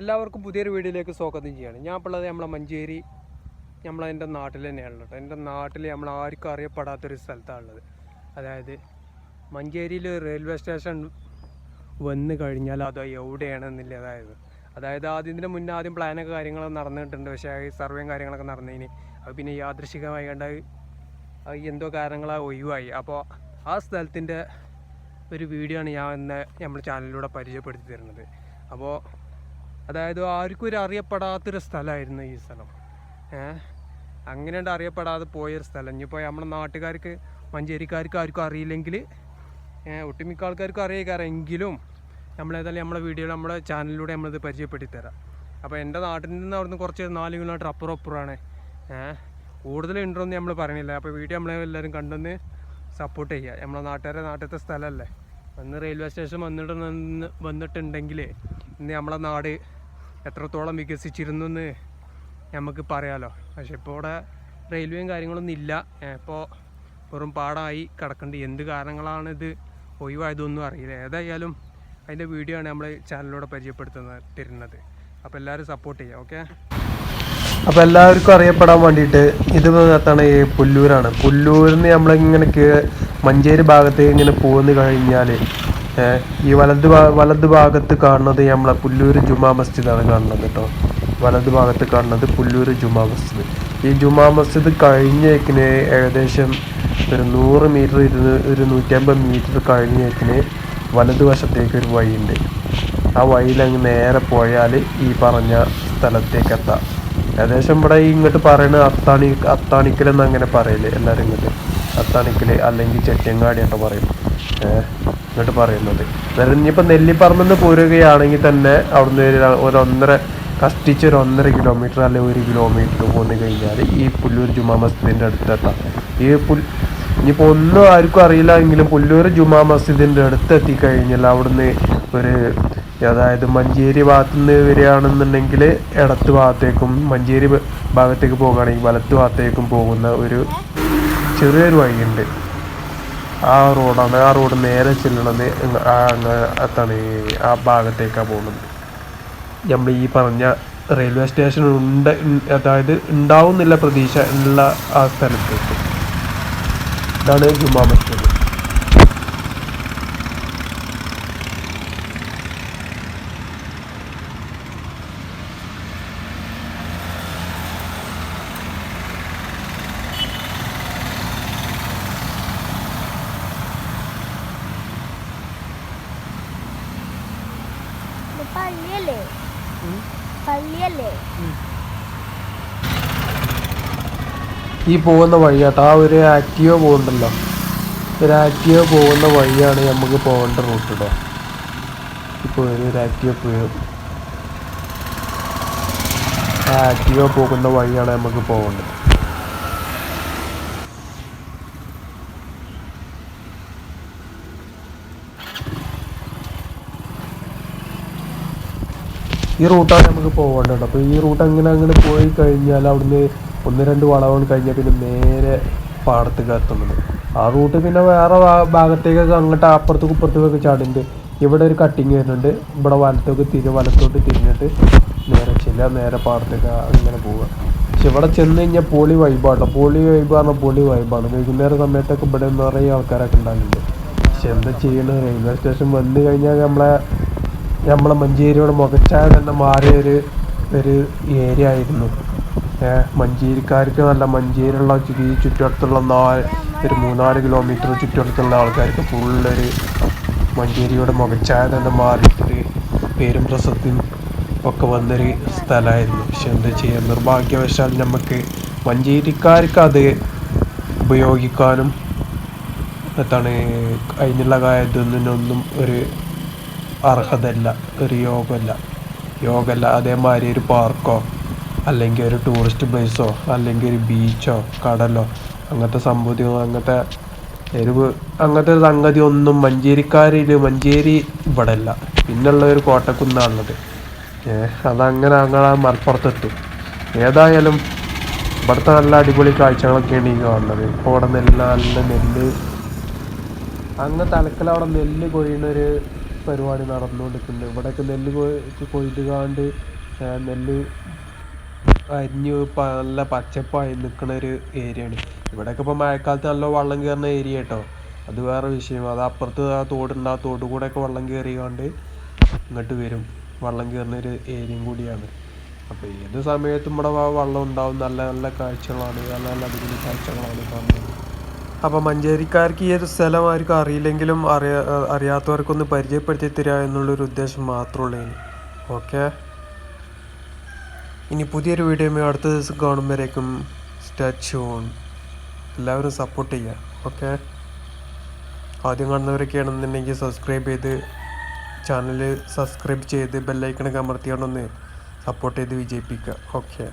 എല്ലാവർക്കും പുതിയൊരു വീഡിയോയിലേക്ക് സ്വാഗതം ചെയ്യാണ്. ഞാൻ ഇപ്പോൾ ഉള്ളത് നമ്മളെ മഞ്ചേരി നമ്മളെന്റെ നാട്ടിൽ തന്നെയാണ് കേട്ടോ എന്റെ നാട്ടിൽ നമ്മൾ ആർക്കും അറിയപ്പെടാത്തൊരു സ്ഥലത്താണ് ഉള്ളത്. അതായത് മഞ്ചേരിയിൽ റെയിൽവേ സ്റ്റേഷൻ വന്നു കഴിഞ്ഞാൽ അത് എവിടെയാണെന്നില്ല അതായത് അതായത് ആദ്യം ഇതിന് മുന്നേ ആദ്യം പ്ലാനൊക്കെ കാര്യങ്ങളൊക്കെ നടന്നിട്ടുണ്ട്. പക്ഷേ സർവേയും കാര്യങ്ങളൊക്കെ നടന്നതിന് അത് പിന്നെ യാദൃശികമായി കണ്ട എന്തോ കാരണങ്ങളാ ഒഴിവായി. അപ്പോൾ ആ സ്ഥലത്തിന്റെ ഒരു വീഡിയോ ആണ് ഞാൻ ഇന്ന് നമ്മുടെ ചാനലിലൂടെ പരിചയപ്പെടുത്തി തരുന്നത്. അപ്പോൾ അതായത് ആർക്കും ഒരു അറിയപ്പെടാത്തൊരു സ്ഥലമായിരുന്നു ഈ സ്ഥലം. അങ്ങനെയുണ്ട് അറിയപ്പെടാതെ പോയൊരു സ്ഥലം. ഇനിയിപ്പോൾ നമ്മുടെ നാട്ടുകാർക്ക് മഞ്ചേരിക്കാർക്ക് ആർക്കും അറിയില്ലെങ്കിൽ ഒട്ടുമിക്ക ആൾക്കാർക്കും അറിയിക്കാറെങ്കിലും നമ്മളേതായാലും നമ്മുടെ വീഡിയോ നമ്മുടെ ചാനലിലൂടെ നമ്മളിത് പരിചയപ്പെടുത്തി തരാം അപ്പോൾ എന്റെ നാട്ടിൽ നിന്ന് അവിടുന്ന് കുറച്ച് നാല് കിലോമീറ്റർ അപ്പുറം അപ്പുറമാണ് കൂടുതൽ ഉണ്ടോയെന്ന് നമ്മൾ പറയുന്നില്ല അപ്പോൾ വീഡിയോ നമ്മളെ എല്ലാവരും കണ്ടൊന്ന് സപ്പോർട്ട് ചെയ്യുക. നമ്മളെ നാട്ടുകാരെ നാട്ടിലത്തെ സ്ഥലമല്ലേ? വന്ന് റെയിൽവേ സ്റ്റേഷൻ വന്നിട്ട് വന്നിട്ടുണ്ടെങ്കിൽ ഇന്ന് നമ്മളെ നാട് എത്രത്തോളം വികസിച്ചിരുന്നു എന്ന് നമുക്ക് പറയാമല്ലോ പക്ഷെ ഇപ്പോൾ ഇവിടെ റെയിൽവേയും കാര്യങ്ങളൊന്നും ഇല്ല. ഇപ്പോൾ വെറും പാടായി കിടക്കേണ്ട. എന്ത് കാരണങ്ങളാണ് ഇത് ഒഴിവായതൊന്നും അറിയില്ല. ഏതായാലും അതിന്റെ വീഡിയോ ആണ് നമ്മൾ ചാനലിലൂടെ പരിചയപ്പെടുത്തുന്ന തരുന്നത്. അപ്പോൾ എല്ലാവരും സപ്പോർട്ട് ചെയ്യുക ഓക്കെ അപ്പോൾ എല്ലാവർക്കും അറിയപ്പെടാൻ വേണ്ടിയിട്ട് ഇത് ഭാഗത്താണ് ഈ പുല്ലൂരാണ്. പുല്ലൂരിൽ നിന്ന് നമ്മളിങ്ങനെ മഞ്ചേരി ഭാഗത്തേക്ക് ഇങ്ങനെ പോകുന്നു കഴിഞ്ഞാൽ ഈ വലത് വലത് ഭാഗത്ത് കാണുന്നത് നമ്മളെ പുല്ലൂർ ജുമാ മസ്ജിദാണ് കാണുന്നത് കേട്ടോ വലത് ഭാഗത്ത് കാണുന്നത് പുല്ലൂർ ജുമാ മസ്ജിദ്. ഈ ജുമാ മസ്ജിദ് കഴിഞ്ഞേക്കിന് ഏകദേശം ഒരു നൂറ് മീറ്റർ ഇരുന്ന് ഒരു നൂറ്റമ്പത് മീറ്റർ കഴിഞ്ഞേക്കിന് വലതുവശത്തേക്ക് ഒരു വഴിയുണ്ട്. ആ വഴിയിൽ അങ്ങ് നേരെ പോയാൽ ഈ പറഞ്ഞ സ്ഥലത്തേക്ക് എത്താം. ഏകദേശം ഇവിടെ ഇങ്ങോട്ട് പറയണ അത്താണി അത്താണിക്കൽ എന്ന് അങ്ങനെ പറയൽ എല്ലാവരും ഇങ്ങോട്ട്. അത്താണിക്കൽ അല്ലെങ്കിൽ ചെട്ടിയങ്ങാടി എന്നൊക്കെ പറയും. ഇങ്ങോട്ട് പറയുന്നത്. അതായത് ഇനിയിപ്പോൾ നെല്ലിപ്പറമ്പെന്ന് പോരുകയാണെങ്കിൽ തന്നെ അവിടുന്ന് ഒരു ഒന്നര കഷ്ടിച്ച് ഒരു ഒന്നര കിലോമീറ്റർ അല്ലെങ്കിൽ ഒരു കിലോമീറ്റർ പോന്നു കഴിഞ്ഞാൽ ഈ പുല്ലൂർ ജുമാ മസ്ജിദിന്റെ അടുത്തെത്താം. ഈ പുൽ ഇനിയിപ്പോൾ ഒന്നും ആർക്കും അറിയില്ല എങ്കിലും പുല്ലൂർ ജുമാ മസ്ജിദിന്റെ അടുത്തെത്തി കഴിഞ്ഞാൽ അവിടുന്ന് ഒരു അതായത് മഞ്ചേരി ഭാഗത്തു നിന്ന് വരികയാണെന്നുണ്ടെങ്കിൽ ഇടത്ത് ഭാഗത്തേക്കും മഞ്ചേരി ഭാഗത്തേക്ക് പോകുകയാണെങ്കിൽ വലത്ത് ഭാഗത്തേക്കും പോകുന്ന ഒരു ചെറിയൊരു വഴിയുണ്ട്. ആ റോഡാണ് ആ റോഡ് നേരെ ചെല്ലണത് ഈ ആ ഭാഗത്തേക്കാണ് പോകുന്നത് നമ്മൾ ഈ പറഞ്ഞ റെയിൽവേ സ്റ്റേഷൻ ഉണ്ട് അതായത് ഉണ്ടാവുന്നില്ല പ്രതീക്ഷ ഉള്ള ആ സ്ഥലത്തേക്ക്. ഇതാണ് ജുമാ മസ്ജിദ് ഇത് പള്ളിയല്ലേ? പള്ളിയല്ലേ? ഈ പോകുന്ന വഴിയാട്ടോ. ആ ഒരു ആക്റ്റീവ പോകുന്നുണ്ടല്ലോ ഒരു ആക്റ്റീവ പോകുന്ന വഴിയാണ് നമുക്ക് പോകേണ്ട റൂട്ട് കേട്ടോ ഇപ്പോൾ ഒരു ആക്റ്റീവ പോയത് ആ ആക്റ്റീവ പോകുന്ന വഴിയാണ് നമുക്ക് പോകേണ്ടത്. ഈ റൂട്ടാണ് നമുക്ക് പോകേണ്ടത് അപ്പോൾ ഈ റൂട്ട് അങ്ങനെ അങ്ങനെ പോയി കഴിഞ്ഞാൽ അവിടുന്ന് ഒന്ന് രണ്ട് വളവുകൾ കഴിഞ്ഞാൽ പിന്നെ നേരെ പാടത്തേക്ക് എത്തുന്നത്. ആ റൂട്ട് പിന്നെ വേറെ ഭാഗത്തേക്കൊക്കെ അങ്ങോട്ട് അപ്പുറത്തേക്ക് ഇപ്പുറത്തേക്കൊക്കെ ചാടുന്നുണ്ട് ഇവിടെ ഒരു കട്ടിങ് വരുന്നുണ്ട്. ഇവിടെ വലത്തോട്ട് തിരി വലത്തോട്ട് തിരിഞ്ഞിട്ട് നേരെ ചില നേരെ പാടത്തേക്ക് അങ്ങനെ പോവുക. പക്ഷെ ഇവിടെ ചെന്ന് കഴിഞ്ഞാൽ പോളി വൈബാട്ടോ പോളി വൈബ് പറഞ്ഞാൽ പോളി വൈബാണ് വൈകുന്നേരം സമയത്തൊക്കെ ഇവിടെ നിറയെ ആൾക്കാരൊക്കെ ഉണ്ടാകുന്നുണ്ട് പക്ഷെ എന്താ ചെയ്യണത് റെയിൽവേ സ്റ്റേഷൻ വന്നു കഴിഞ്ഞാൽ നമ്മളെ നമ്മളെ മഞ്ചേരിയുടെ മുഖച്ചായ തന്നെ മാറിയ ഒരു ഒരു ഏരിയ ആയിരുന്നു. മഞ്ചേരിക്കാർക്ക് നല്ല മഞ്ചേരിയുള്ള ഈ ചുറ്റുവട്ടത്തുള്ള നാല് ഒരു മൂന്നാൽ കിലോമീറ്റർ ചുറ്റുവട്ടത്തുള്ള ആൾക്കാർക്ക് ഫുള്ളൊരു മഞ്ചേരിയുടെ മുഖച്ചായ തന്നെ മാറിയിട്ടൊരു പേരും പ്രസക്തിയും ഒക്കെ വന്നൊരു സ്ഥലമായിരുന്നു. പക്ഷെ എന്താ ചെയ്യുക നിർഭാഗ്യവശാൽ നമുക്ക് മഞ്ചേരിക്കാർക്ക് അത് ഉപയോഗിക്കാനും എന്താണ് അതിനുള്ള കാര്യത്തിൽ നിന്നൊന്നും ഒരു അർഹതല്ല ഒരു യോഗമല്ല യോഗമല്ല അതേമാതിരി ഒരു പാർക്കോ അല്ലെങ്കിൽ ഒരു ടൂറിസ്റ്റ് പ്ലേസോ അല്ലെങ്കിൽ ഒരു ബീച്ചോ കടലോ അങ്ങനത്തെ സംഭവത്തിയോ അങ്ങനത്തെ എരിവ് അങ്ങനത്തെ ഒരു സംഗതി ഒന്നും മഞ്ചേരിക്കാരിൽ മഞ്ചേരി ഇവിടെ അല്ല പിന്നുള്ള ഒരു കോട്ടക്കുന്നാണുള്ളത്. ഏഹ് അതങ്ങനെ അങ്ങനെ മലപ്പുറത്തെത്തും. ഏതായാലും ഇവിടുത്തെ നല്ല അടിപൊളി കാഴ്ചകളൊക്കെയാണ് ഈ കാണുന്നത്. ഇപ്പോൾ അവിടെ നെല്ല് നല്ല നെല്ല് അങ്ങ് തലക്കൽ അവിടെ നെല്ല് കൊഴിയുന്ന ഒരു പരിപാടി നടന്നുകൊണ്ടിരിക്കുന്നത് ഇവിടെയൊക്കെ നെല്ല് കൊയ് കൊയ്ത് കാണ്ട് ഏ, നെല്ല് അരിഞ്ഞ് നല്ല പച്ചപ്പായി നിൽക്കുന്ന ഒരു ഏരിയയാണ്. ഇവിടെയൊക്കെ ഇപ്പോൾ മഴക്കാലത്ത് നല്ല വെള്ളം കയറുന്ന ഏരിയ കേട്ടോ. അത് വേറെ വിഷയം. അത് അപ്പുറത്ത് ആ തോടുണ്ട് ആ തോട് കൂടെ ഒക്കെ വെള്ളം കയറിയാണ്ട് ഇങ്ങോട്ട് വരും. വെള്ളം കയറുന്ന ഒരു ഏരിയയും കൂടിയാണ്. അപ്പോൾ ഏത് സമയത്തും ഇവിടെ വെള്ളം ഉണ്ടാവും. നല്ല നല്ല കാഴ്ചകളാണ്. നല്ല നല്ല അടിപൊളി കാഴ്ചകളാണ് കാണുന്നത്. അപ്പോൾ മഞ്ചേരിക്കാർക്ക് ഈ ഒരു സ്ഥലം ആർക്കും അറിയില്ലെങ്കിലും അറിയാ അറിയാത്തവർക്കൊന്ന് പരിചയപ്പെടുത്തി തരിക എന്നുള്ളൊരു ഉദ്ദേശം മാത്രമുള്ളൂ ഇനി. ഓക്കെ? ഇനി പുതിയൊരു വീഡിയോ അടുത്ത ദിവസം കാണുമ്പോഴേക്കും സ്റ്റാച്യൂൺ എല്ലാവരും സപ്പോർട്ട് ചെയ്യുക ഓക്കെ? ആദ്യം കാണുന്നവരൊക്കെ ആണെന്നുണ്ടെങ്കിൽ സബ്സ്ക്രൈബ് ചെയ്ത് ചാനൽ സബ്സ്ക്രൈബ് ചെയ്ത് ബെല്ലൈക്കണൊക്കെ അമർത്തിയാണൊന്ന് സപ്പോർട്ട് ചെയ്ത് വിജയിപ്പിക്കുക. ഓക്കെ?